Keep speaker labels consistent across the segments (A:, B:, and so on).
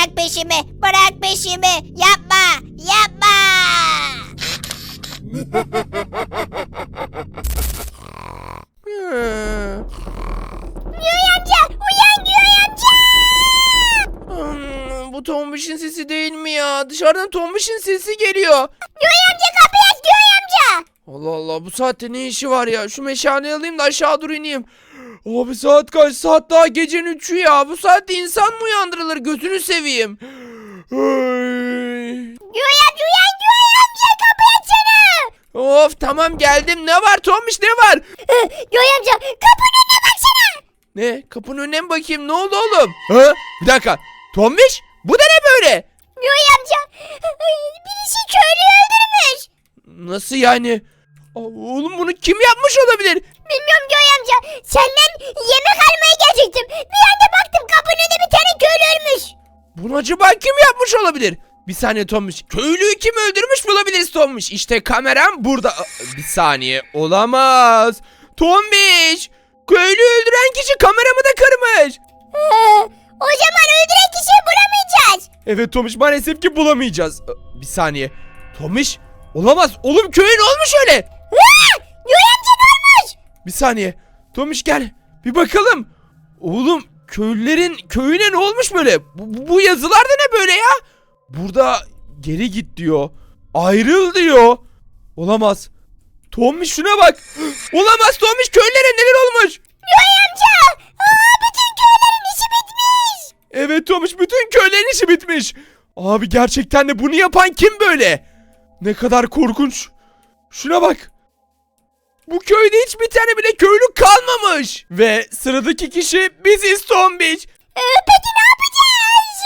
A: Bırak peşimi. Bırak peşimi. Yapma. Yapma. Amca. Uyan amca.
B: Hmm, bu Tombiş'in sesi değil mi ya? Dışarıdan Tombiş'in sesi geliyor.
A: Göğe amca kapıyı aç amca.
B: Allah Allah bu saatte ne işi var ya? Şu meşaleyi alayım da aşağı doğru ineyim. Abi saat kaç? Saat daha gecenin üçü ya. Bu saatte insan mı uyandırılır? Gözünü seveyim. Ay.
A: Göğe amca uyan Göğe amca kapıyı açsana.
B: Of tamam geldim. Ne var Tombiş ne var?
A: Göğe amca kapının önüne baksana.
B: Ne? Kapının önüne mi bakayım? Ne oldu oğlum? Ha? Bir dakika. Tombiş? Bu da ne böyle?
A: Göğe amca birisi köylüyü öldürmüş.
B: Nasıl yani? Aa, Oğlum bunu kim yapmış olabilir?
A: Bilmiyorum Göğe amca. Senden yemek almaya gelecektim. Bir anda baktım kapının önünde bir tane köylü ölmüş.
B: Bunu acaba kim yapmış olabilir? Bir saniye Tombiş. Köylüyü kim öldürmüş bulabiliriz Tombiş. İşte kameram burada. Bir saniye. Olamaz. Tombiş. Köylüyü öldüren kişi kameramı da kırmış.
A: Ee, o zaman öldüren kişiyi bulamayacağız.
B: Evet Tomiş maalesef ki bulamayacağız. Bir saniye. Tomiş. Olamaz. Oğlum köye ne olmuş öyle?
A: Aa,
B: Bir saniye. Tomiş gel. Bir bakalım. Oğlum köylülerin köyüne ne olmuş böyle? Bu, bu- yazılar da ne böyle ya? Burada geri git diyor. Ayrıl diyor. Olamaz. Tomiş şuna bak. Olamaz Tomiş köylere neler olmuş?
A: Göğe amca. Aa, bütün köylerin işi bitmiş.
B: Evet Tomiş bütün köylerin işi bitmiş. Abi gerçekten de bunu yapan kim böyle? Ne kadar korkunç. Şuna bak. Bu köyde hiçbir tane bile köylü kalmamış. Ve sıradaki kişi biziz Tombiç.
A: Ee, peki ne yapacağız?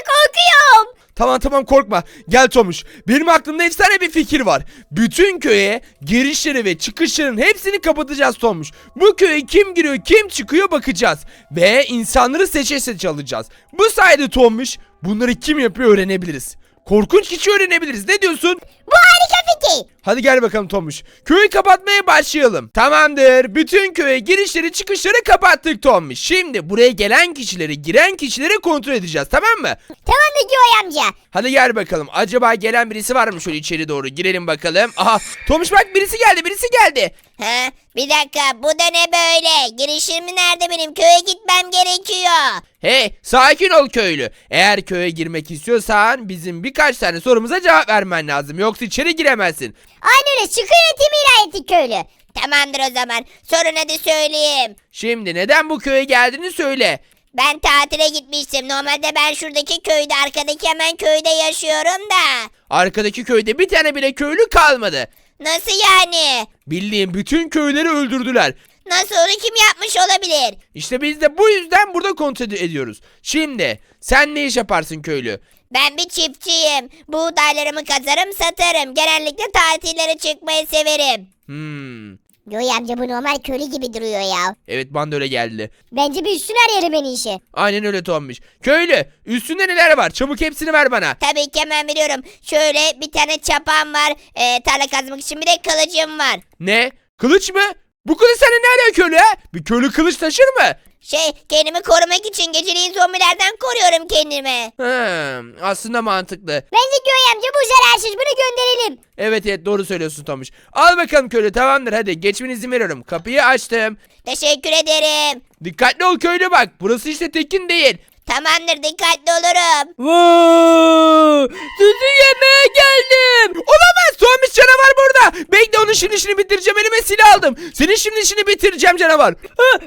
A: Korkuyorum.
B: Tamam tamam korkma. Gel Tomuş. Benim aklımda efsane bir fikir var. Bütün köye girişleri ve çıkışların hepsini kapatacağız Tomuş. Bu köye kim giriyor kim çıkıyor bakacağız. Ve insanları seçe seçe alacağız. Bu sayede Tomuş bunları kim yapıyor öğrenebiliriz. Korkunç kişi öğrenebiliriz. Ne diyorsun?
A: Bu harika fikir.
B: Hadi gel bakalım Tomuş. Köyü kapatmaya başlayalım. Tamamdır. Bütün köye girişleri çıkışları kapattık Tomuş. Şimdi buraya gelen kişileri, giren kişileri kontrol edeceğiz tamam mı?
A: Tamam mı amca?
B: Hadi gel bakalım. Acaba gelen birisi var mı şöyle içeri doğru? Girelim bakalım. Aha Tomuş bak birisi geldi birisi geldi.
A: Ha, bir dakika bu da ne böyle? Girişim nerede benim? Köye gitmem gerekiyor.
B: Hey sakin ol köylü. Eğer köye girmek istiyorsan bizim birkaç tane sorumuza cevap vermen lazım. Yoksa içeri giremezsin.
A: Aynen öyle sıkı yönetimi ilan ettik köylü. Tamamdır o zaman. Sorun hadi söyleyeyim.
B: Şimdi neden bu köye geldiğini söyle.
A: Ben tatile gitmiştim. Normalde ben şuradaki köyde arkadaki hemen köyde yaşıyorum da.
B: Arkadaki köyde bir tane bile köylü kalmadı.
A: Nasıl yani?
B: Bildiğim bütün köyleri öldürdüler.
A: Nasıl onu kim yapmış olabilir?
B: İşte biz de bu yüzden burada kontrol ediyoruz. Şimdi sen ne iş yaparsın köylü?
A: Ben bir çiftçiyim. Buğdaylarımı kazarım satarım. Genellikle tatillere çıkmayı severim.
B: Hmm.
A: Göğe amca bu normal köylü gibi duruyor ya.
B: Evet bana da öyle geldi.
A: Bence bir üstüne arayalım en iyisi.
B: Aynen öyle Tombiş. Köylü üstünde neler var? Çabuk hepsini ver bana.
A: Tabii ki hemen biliyorum. Şöyle bir tane çapam var. E, tarla kazmak için bir de kılıcım var.
B: Ne? Kılıç mı? Bu kılıç sana ne alıyor köylü ha? Bir köylü kılıç taşır mı?
A: Şey kendimi korumak için geceliğin zombilerden koruyorum kendimi.
B: Hmm, aslında mantıklı.
A: Bence Göğe amca bu zararsız bunu gönderelim.
B: Evet evet doğru söylüyorsun Tomuş. Al bakalım köylü tamamdır hadi geçmeni izin veriyorum. Kapıyı açtım.
A: Teşekkür ederim.
B: Dikkatli ol köylü bak. Burası işte tekin değil.
A: Tamamdır dikkatli olurum.
B: Vaa! Sizi yemeye geldim. Olamaz. Tomuş canavar burada. Bekle onun şimdi işini bitireceğim. Elime silah aldım. Senin şimdi işini bitireceğim canavar.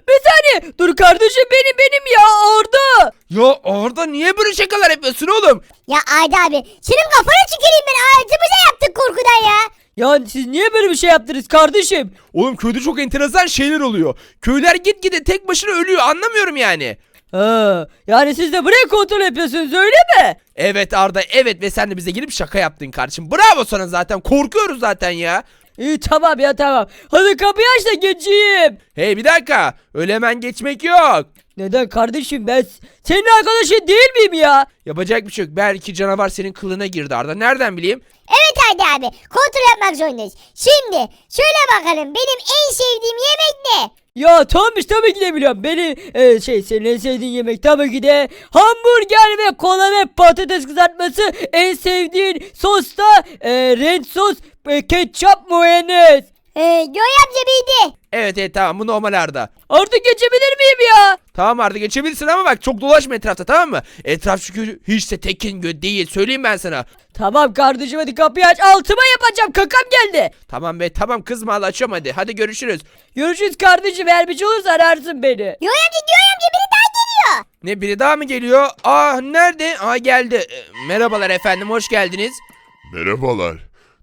C: Bir saniye. Dur kardeşim benim benim ya orada.
B: Ya orada niye böyle şakalar yapıyorsun oğlum?
A: Ya Arda abi senin kafana tüküreyim ben ağzımıza yaptık korkudan ya.
C: Ya siz niye böyle bir şey yaptınız kardeşim?
B: Oğlum köyde çok enteresan şeyler oluyor. Köyler gitgide tek başına ölüyor anlamıyorum yani.
C: Ha, yani siz de burayı kontrol yapıyorsunuz öyle mi?
B: Evet Arda evet ve sen de bize gelip şaka yaptın kardeşim. Bravo sana zaten korkuyoruz zaten ya.
C: İyi tamam ya tamam. Hadi kapıyı aç da geçeyim.
B: Hey bir dakika öyle hemen geçmek yok.
C: Neden kardeşim ben s- senin arkadaşın değil miyim ya?
B: Yapacak bir şey yok. Belki canavar senin kılına girdi Arda. Nereden bileyim?
A: Evet Arda abi kontrol yapmak zorundayız. Şimdi söyle bakalım benim en sevdiğim yemek ne?
C: Ya Tomiş tabii ki de. Beni e, şey senin en sevdiğin yemek tabii ki de hamburger ve kola ve patates kızartması. En sevdiğin sos da e, renk sos, e, ketçap, mayonez.
A: Ee, Göğe amca.
B: Evet evet tamam bu normal Arda.
C: Artık geçebilir miyim ya?
B: Tamam Arda geçebilirsin ama bak çok dolaşma etrafta tamam mı? Etraf çünkü hiç de tekin gö değil söyleyeyim ben sana.
C: Tamam kardeşim hadi kapıyı aç. Altıma yapacağım kakam geldi.
B: Tamam be tamam kızma Allah açıyorum hadi. Hadi görüşürüz.
C: Görüşürüz kardeşim eğer bir şey olursa ararsın beni.
A: Göğe amca Göğe amca biri daha geliyor.
B: Ne biri daha mı geliyor? Aa nerede? Aa geldi. Ee, merhabalar efendim hoş geldiniz.
D: Merhabalar.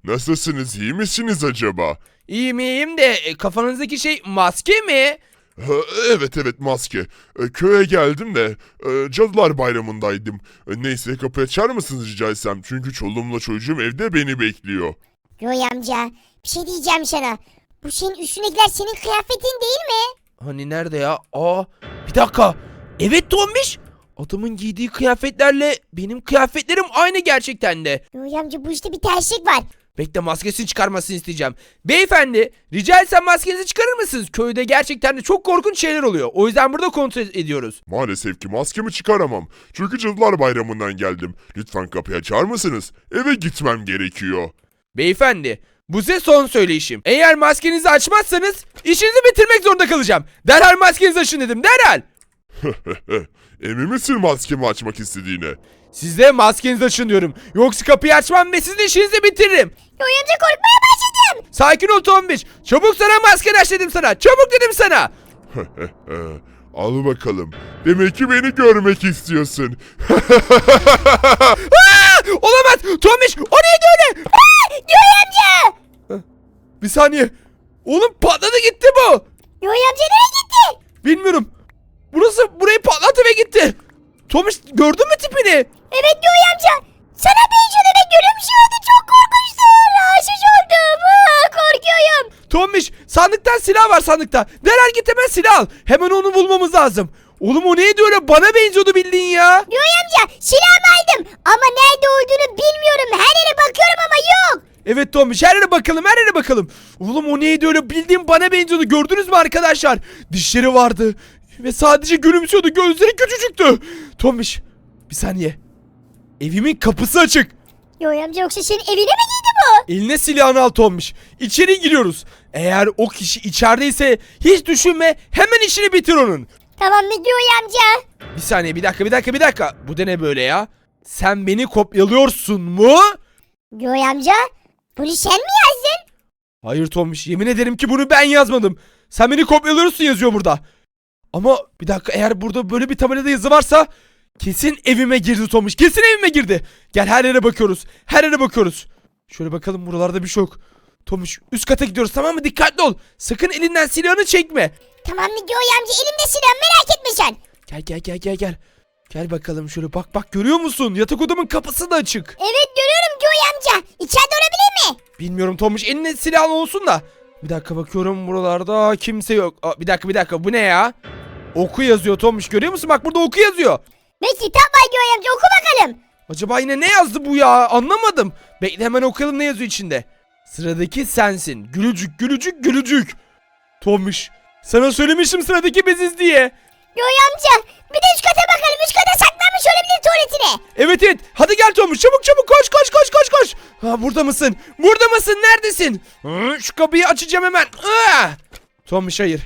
D: Nasılsınız? iyi misiniz acaba?
B: İyiyim iyiyim de e, kafanızdaki şey maske mi?
D: Ha, evet evet maske. E, köye geldim de e, Cadılar Bayramı'ndaydım. E, neyse kapıyı açar mısınız rica etsem? Çünkü çoluğumla çocuğum evde beni bekliyor.
A: Göğe amca bir şey diyeceğim sana. Bu senin üstündekiler senin kıyafetin değil mi?
B: Hani nerede ya? Aa bir dakika. Evet Tombiş. Adamın giydiği kıyafetlerle benim kıyafetlerim aynı gerçekten de.
A: Göğe amca bu işte bir terslik var.
B: Bekle maskesini çıkarmasını isteyeceğim. Beyefendi rica etsem maskenizi çıkarır mısınız? Köyde gerçekten de çok korkunç şeyler oluyor. O yüzden burada kontrol ediyoruz.
D: Maalesef ki maskemi çıkaramam. Çünkü Cadılar Bayramı'ndan geldim. Lütfen kapıyı açar mısınız? Eve gitmem gerekiyor.
B: Beyefendi bu size son söyleyişim. Eğer maskenizi açmazsanız işinizi bitirmek zorunda kalacağım. Derhal maskenizi açın dedim derhal.
D: Emin misin maskemi açmak istediğine?
B: Size maskenizi açın diyorum. Yoksa kapıyı açmam ve sizin işinizi bitiririm.
A: Amca korkmaya başladım.
B: Sakin ol Tombiç. Çabuk sana maskeni aç dedim sana. Çabuk dedim sana.
D: Al bakalım. Demek ki beni görmek istiyorsun.
B: Aa, olamaz. Tombiç o neydi öyle? Bir saniye. Oğlum patladı gitti bu.
A: Amca nereye gitti?
B: Bilmiyorum. Burası burayı patlattı ve gitti. Tomiş gördün mü tipini?
A: Evet Göğe amca. Sana benziyordu ve gülümsüyordu. Çok korkunçtu. Rahatsız oldum. Aa, korkuyorum.
B: Tomiş sandıktan silah var sandıkta. Derhal git hemen silah al. Hemen onu bulmamız lazım. Oğlum o neydi öyle bana benziyordu bildiğin ya.
A: Göğe amca silahımı aldım. Ama nerede olduğunu bilmiyorum. Her yere bakıyorum ama yok.
B: Evet Tomiş her yere bakalım her yere bakalım. Oğlum o neydi öyle bildiğin bana benziyordu gördünüz mü arkadaşlar? Dişleri vardı. Ve sadece gülümsüyordu gözleri küçücüktü. Tomiş bir saniye. Evimin kapısı açık.
A: Göğe amca yoksa senin evine mi giydi bu?
B: Eline silahını al Tombiş. İçeri giriyoruz. Eğer o kişi içerideyse hiç düşünme hemen işini bitir onun.
A: Tamam mı Göğe amca?
B: Bir saniye bir dakika bir dakika bir dakika. Bu da ne böyle ya? Sen beni kopyalıyorsun mu?
A: Göğe amca bunu sen mi yazdın?
B: Hayır Tombiş yemin ederim ki bunu ben yazmadım. Sen beni kopyalıyorsun yazıyor burada. Ama bir dakika eğer burada böyle bir tabelada yazı varsa kesin evime girdi Tombiş. Kesin evime girdi. Gel her yere bakıyoruz. Her yere bakıyoruz. Şöyle bakalım buralarda bir şey yok. Tomuş üst kata gidiyoruz tamam mı? Dikkatli ol. Sakın elinden silahını çekme.
A: Tamam mı Göğe amca elimde silah merak etme sen.
B: Gel gel gel gel gel. Gel bakalım şöyle bak bak görüyor musun? Yatak odamın kapısı da açık.
A: Evet görüyorum Göğe amca. İçeride olabilir mi?
B: Bilmiyorum Tomuş elinde silahın olsun da. Bir dakika bakıyorum buralarda kimse yok. Aa, bir dakika bir dakika bu ne ya? Oku yazıyor Tomuş görüyor musun? Bak burada oku yazıyor.
A: Ve kitap var Göğe amca oku bakalım.
B: Acaba yine ne yazdı bu ya? Anlamadım. Bekle hemen okuyalım ne yazıyor içinde. Sıradaki sensin. Gülücük gülücük gülücük. Tomuş sana söylemiştim sıradaki biziz diye.
A: Göğe amca bir de üst kata bakalım. Üst kata saklanmış olabilir tuvaletine.
B: Evet evet. Hadi gel Tomuş çabuk çabuk koş koş koş koş koş. Ha burada mısın? Burada mısın? Neredesin? Hı, şu kapıyı açacağım hemen. Ah! Tomuş hayır.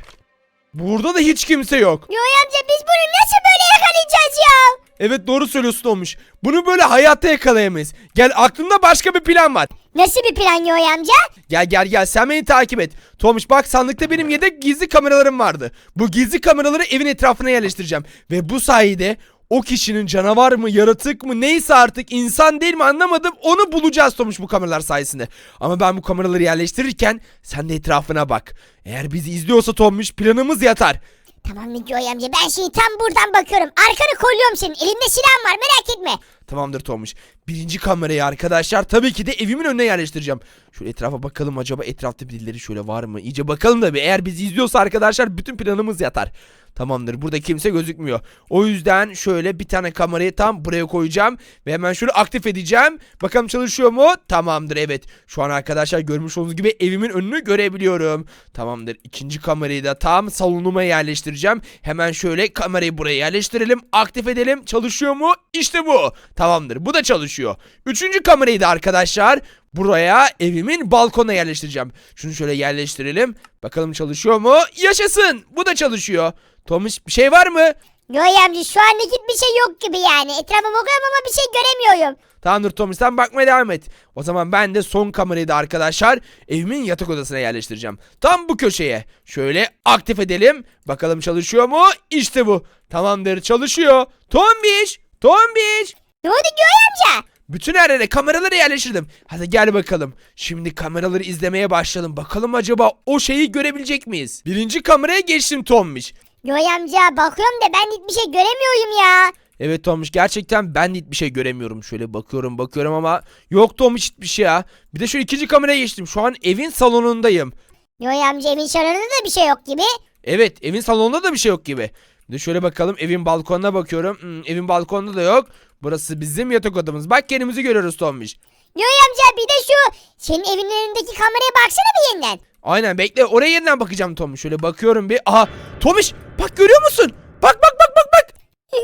B: Burada da hiç kimse yok.
A: Göğe amca biz bunu nasıl böyle yakalayacağız ya?
B: Evet doğru söylüyorsun Tomuş. Bunu böyle hayatta yakalayamayız. Gel aklımda başka bir plan var.
A: Nasıl bir plan Göğe amca?
B: Gel gel gel sen beni takip et. Tomuş bak sandıkta benim yedek gizli kameralarım vardı. Bu gizli kameraları evin etrafına yerleştireceğim. Ve bu sayede o kişinin canavar mı yaratık mı neyse artık insan değil mi anlamadım onu bulacağız Tomuş bu kameralar sayesinde. Ama ben bu kameraları yerleştirirken sen de etrafına bak. Eğer bizi izliyorsa Tomuş planımız yatar.
A: Tamam mı Göğe amca ben şimdi tam buradan bakıyorum. Arkanı kolluyorum senin. Elimde silahım var merak etme.
B: Tamamdır Tomuş. Birinci kamerayı arkadaşlar tabii ki de evimin önüne yerleştireceğim. Şöyle etrafa bakalım acaba etrafta birileri şöyle var mı? İyice bakalım da bir. Eğer bizi izliyorsa arkadaşlar bütün planımız yatar. Tamamdır burada kimse gözükmüyor. O yüzden şöyle bir tane kamerayı tam buraya koyacağım. Ve hemen şunu aktif edeceğim. Bakalım çalışıyor mu? Tamamdır evet. Şu an arkadaşlar görmüş olduğunuz gibi evimin önünü görebiliyorum. Tamamdır. İkinci kamerayı da tam salonuma yerleştireceğim. Hemen şöyle kamerayı buraya yerleştirelim. Aktif edelim. Çalışıyor mu? İşte bu. Tamamdır. Bu da çalışıyor. Üçüncü kamerayı da arkadaşlar buraya evimin balkona yerleştireceğim. Şunu şöyle yerleştirelim. Bakalım çalışıyor mu? Yaşasın. Bu da çalışıyor. Tomuş bir şey var mı?
A: Yoy amca şu anda hiçbir şey yok gibi yani. Etrafa bakıyorum ama bir şey göremiyorum.
B: Tamamdır Tomuş sen bakmaya devam et. O zaman ben de son kamerayı da arkadaşlar evimin yatak odasına yerleştireceğim. Tam bu köşeye. Şöyle aktif edelim. Bakalım çalışıyor mu? İşte bu. Tamamdır çalışıyor. Tombiş. Tombiş.
A: Ne oldu Yoy amca?
B: Bütün her yere kameraları yerleştirdim. Hadi gel bakalım. Şimdi kameraları izlemeye başlayalım. Bakalım acaba o şeyi görebilecek miyiz? Birinci kameraya geçtim Tombiş.
A: Yoy amca bakıyorum da ben hiçbir şey göremiyorum ya.
B: Evet Tomuş gerçekten ben de hiçbir şey göremiyorum. Şöyle bakıyorum bakıyorum ama yok Tomuş hiçbir şey ya. Bir de şu ikinci kameraya geçtim. Şu an evin salonundayım.
A: Yoy amca evin salonunda da bir şey yok gibi.
B: Evet evin salonunda da bir şey yok gibi. Bir de şöyle bakalım evin balkonuna bakıyorum. Hmm, evin balkonunda da yok. Burası bizim yatak odamız. Bak kendimizi görüyoruz Tomuş.
A: Yoy amca bir de şu senin evin önündeki kameraya baksana bir yeniden.
B: Aynen bekle oraya yeniden bakacağım Tomuş. Şöyle bakıyorum bir. Aha Tomuş bak görüyor musun? Bak bak bak bak bak.
A: Ee,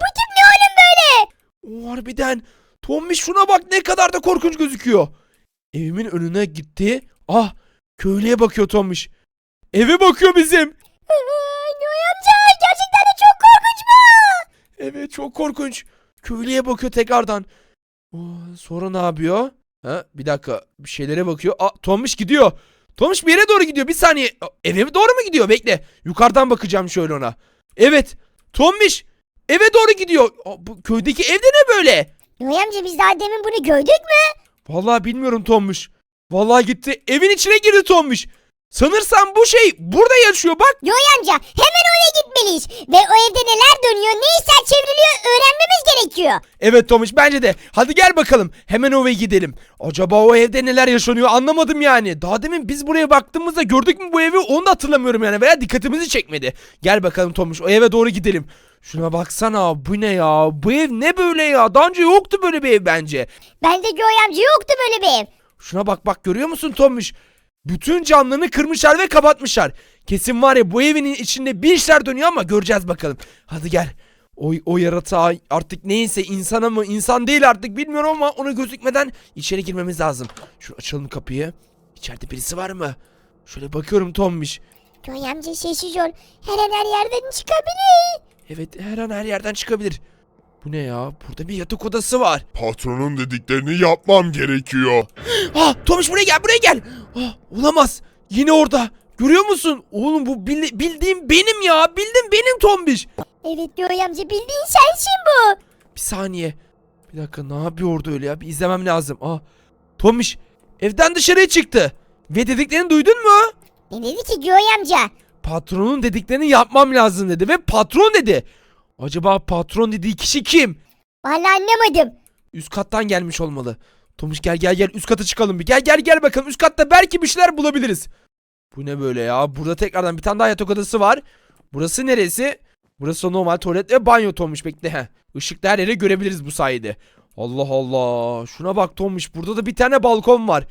A: Bu tip ne oğlum böyle?
B: Oo, harbiden. Tomuş şuna bak ne kadar da korkunç gözüküyor. Evimin önüne gitti. Ah köylüye bakıyor Tomuş. Eve bakıyor bizim.
A: Ee, Yoy amca gerçekten de çok korkunç bu.
B: Evet çok korkunç. Köylüye bakıyor tekrardan. Sonra ne yapıyor? Ha, bir dakika bir şeylere bakıyor. Aa, Tomuş gidiyor. Tomuş bir yere doğru gidiyor. Bir saniye. Eve doğru mu gidiyor? Bekle. Yukarıdan bakacağım şöyle ona. Evet. Tomuş eve doğru gidiyor. Aa, bu köydeki evde ne böyle?
A: Yoy amca biz daha demin bunu gördük mü?
B: Vallahi bilmiyorum Tomuş. Vallahi gitti. Evin içine girdi Tomuş. Sanırsam bu şey burada yaşıyor bak.
A: Yoy amca hemen oraya gitmeliyiz. Ve o evde neler dönüyor ne işler çevriliyor öğrenmemiz gerekiyor.
B: Evet Tomuş bence de. Hadi gel bakalım. Hemen o eve gidelim. Acaba o evde neler yaşanıyor anlamadım yani. Daha demin biz buraya baktığımızda gördük mü bu evi onu da hatırlamıyorum yani. Veya dikkatimizi çekmedi. Gel bakalım Tomuş o eve doğru gidelim. Şuna baksana bu ne ya? Bu ev ne böyle ya? Daha önce yoktu böyle bir ev bence.
A: Bence Yoy amca yoktu böyle bir ev.
B: Şuna bak bak görüyor musun Tomuş? Bütün camlarını kırmışlar ve kapatmışlar. Kesin var ya bu evin içinde bir işler dönüyor ama göreceğiz bakalım. Hadi gel. O, o yaratığa artık neyse insana mı insan değil artık bilmiyorum ama ona gözükmeden içeri girmemiz lazım. Şu açalım kapıyı. İçeride birisi var mı? Şöyle bakıyorum Tombiş.
A: Yoy amca sessiz ol. Her an her yerden çıkabilir.
B: Evet her an her yerden çıkabilir. Bu ne ya? Burada bir yatak odası var.
D: Patronun dediklerini yapmam gerekiyor.
B: Ah Tomiş buraya gel buraya gel. Ah olamaz. Yine orada. Görüyor musun? Oğlum bu bildi- bildiğim benim ya. Bildim benim Tombiş.
A: Evet Yoy amca bildiğin sensin bu.
B: Bir saniye. Bir dakika ne yapıyor orada öyle ya? Bir izlemem lazım. Ah Tomiş evden dışarıya çıktı. Ve dediklerini duydun mu?
A: Ne dedi ki Yoy amca?
B: Patronun dediklerini yapmam lazım dedi. Ve patron dedi. Acaba patron dediği kişi kim?
A: Vallahi anlamadım.
B: Üst kattan gelmiş olmalı. Tomuş gel gel gel üst kata çıkalım bir. Gel gel gel bakalım üst katta belki bir şeyler bulabiliriz. Bu ne böyle ya? Burada tekrardan bir tane daha yatak odası var. Burası neresi? Burası normal tuvalet ve banyo Tomuş bekle. Heh. Işıkta her yeri görebiliriz bu sayede. Allah Allah. Şuna bak Tomuş. Burada da bir tane balkon var.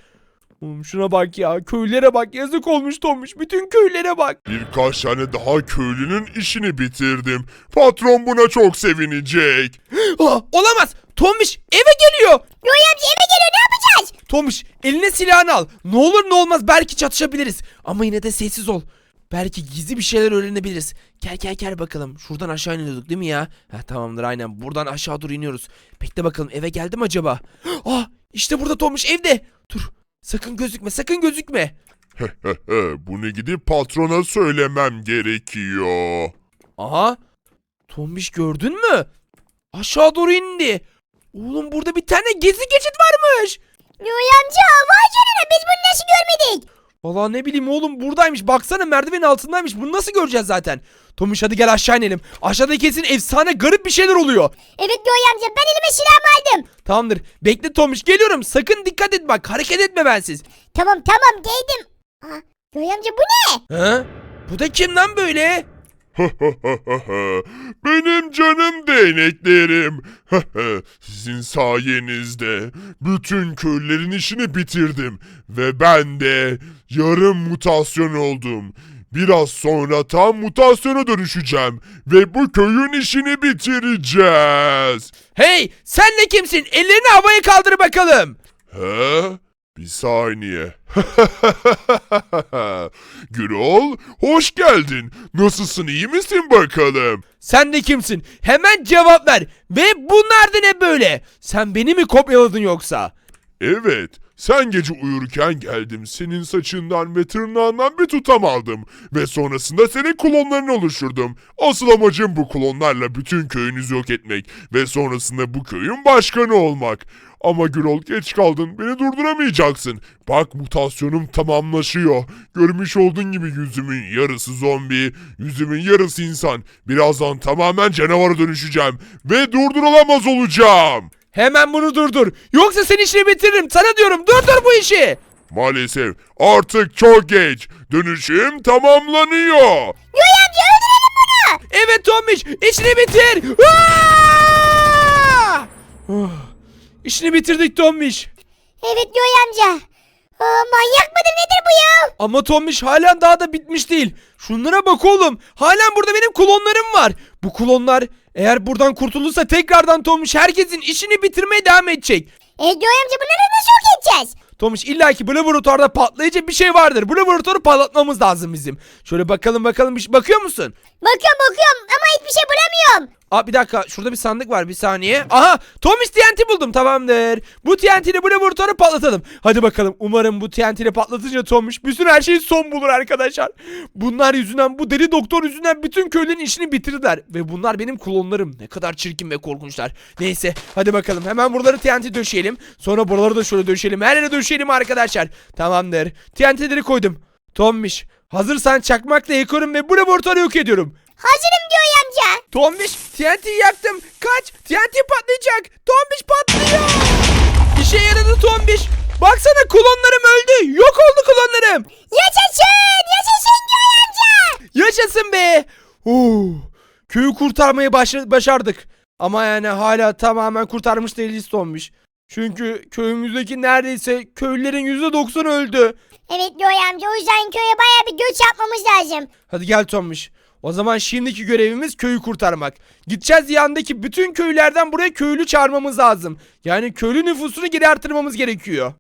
B: Oğlum şuna bak ya. Köylere bak. Yazık olmuş Tomuş. Bütün köylere bak.
D: Birkaç tane daha köylünün işini bitirdim. Patron buna çok sevinecek.
B: Ah, olamaz. Tomuş eve geliyor.
A: Yoy amca eve geliyor ne yapacağız?
B: Tomuş eline silahını al. Ne olur ne olmaz belki çatışabiliriz. Ama yine de sessiz ol. Belki gizli bir şeyler öğrenebiliriz. Gel gel gel bakalım. Şuradan aşağı iniyorduk değil mi ya? Ha tamamdır aynen. Buradan aşağı doğru iniyoruz. Bekle bakalım eve geldim acaba? Ah işte burada Tomuş evde. Dur. Sakın gözükme sakın gözükme.
D: Bunu gidip patrona söylemem gerekiyor.
B: Aha. Tombiş gördün mü? Aşağı doğru indi. Oğlum burada bir tane gizli geçit varmış.
A: Yoy amca vay canına biz bunu nasıl görmedik?
B: Vallahi ne bileyim oğlum buradaymış. Baksana merdivenin altındaymış. Bunu nasıl göreceğiz zaten? Tomuş hadi gel aşağı inelim. Aşağıda kesin efsane garip bir şeyler oluyor.
A: Evet Göğe amca ben elime silahımı aldım.
B: Tamamdır. Bekle Tomuş geliyorum. Sakın dikkat et bak. Hareket etme bensiz.
A: Tamam tamam geldim. Aa, amca bu ne?
B: Ha? Bu da kim lan böyle?
D: Benim canım değneklerim. Sizin sayenizde bütün köylülerin işini bitirdim. Ve ben de yarım mutasyon oldum. Biraz sonra tam mutasyona dönüşeceğim. Ve bu köyün işini bitireceğiz.
B: Hey sen de kimsin? Ellerini havaya kaldır bakalım.
D: He? Bir saniye. Gürol, hoş geldin. Nasılsın, iyi misin bakalım?
B: Sen de kimsin? Hemen cevap ver. Ve bunlar da ne böyle? Sen beni mi kopyaladın yoksa?
D: Evet, sen gece uyurken geldim. Senin saçından ve tırnağından bir tutam aldım. Ve sonrasında senin klonlarını oluşturdum. Asıl amacım bu klonlarla bütün köyünüzü yok etmek. Ve sonrasında bu köyün başkanı olmak. Ama Gürol geç kaldın. Beni durduramayacaksın. Bak mutasyonum tamamlaşıyor. Görmüş olduğun gibi yüzümün yarısı zombi, yüzümün yarısı insan. Birazdan tamamen canavara dönüşeceğim. Ve durdurulamaz olacağım.
B: Hemen bunu durdur. Yoksa senin işini bitiririm. Sana diyorum durdur bu işi.
D: Maalesef artık çok geç. Dönüşüm tamamlanıyor.
A: Göğe amca öldürelim bunu.
B: Evet Tomiş işini bitir. Aa! İşini bitirdik Tomiş.
A: Evet Göğe amca. Aa, manyak mıdır nedir bu ya?
B: Ama Tomiş halen daha da bitmiş değil. Şunlara bak oğlum. Halen burada benim klonlarım var. Bu klonlar eğer buradan kurtulursa tekrardan Tomiş herkesin işini bitirmeye devam edecek.
A: E Göğe amca bunları nasıl yok edeceğiz?
B: Tomiş illaki bu laboratuvarda patlayıcı bir şey vardır. Bu laboratuvarı patlatmamız lazım bizim. Şöyle bakalım bakalım bir- bakıyor musun?
A: Bakıyorum bakıyorum ama hiçbir şey bulamıyorum.
B: Aa bir dakika şurada bir sandık var bir saniye. Aha Tomiş TNT buldum tamamdır. Bu TNT ile bu laboratuvarı patlatalım. Hadi bakalım umarım bu TNT ile patlatınca Tomiş bütün her şey son bulur arkadaşlar. Bunlar yüzünden bu deli doktor yüzünden bütün köylerin işini bitirdiler. Ve bunlar benim klonlarım. Ne kadar çirkin ve korkunçlar. Neyse hadi bakalım hemen buraları TNT döşeyelim. Sonra buraları da şöyle döşeyelim. Her yere döşeyelim arkadaşlar. Tamamdır. TNT'leri koydum. Tomiş hazırsan çakmakla yakıyorum ve bu laboratuvarı yok ediyorum.
A: Hazırım Göğe amca.
B: Tombiş TNT'yi yaktım. Kaç. TNT patlayacak. Tombiş patlıyor. İşe yaradı Tombiş. Baksana klonlarım öldü. Yok oldu klonlarım.
A: Yaşasın yaşasın Göğe amca.
B: Yaşasın be. Oo, köyü kurtarmayı başa- başardık. Ama yani hala tamamen kurtarmış değiliz Tombiş. Çünkü köyümüzdeki neredeyse köylülerin %90 öldü.
A: Evet Göğe amca o yüzden köye baya bir göç yapmamız lazım.
B: Hadi gel Tombiş. O zaman şimdiki görevimiz köyü kurtarmak. Gideceğiz yandaki bütün köylerden buraya köylü çağırmamız lazım. Yani köylü nüfusunu geri artırmamız gerekiyor.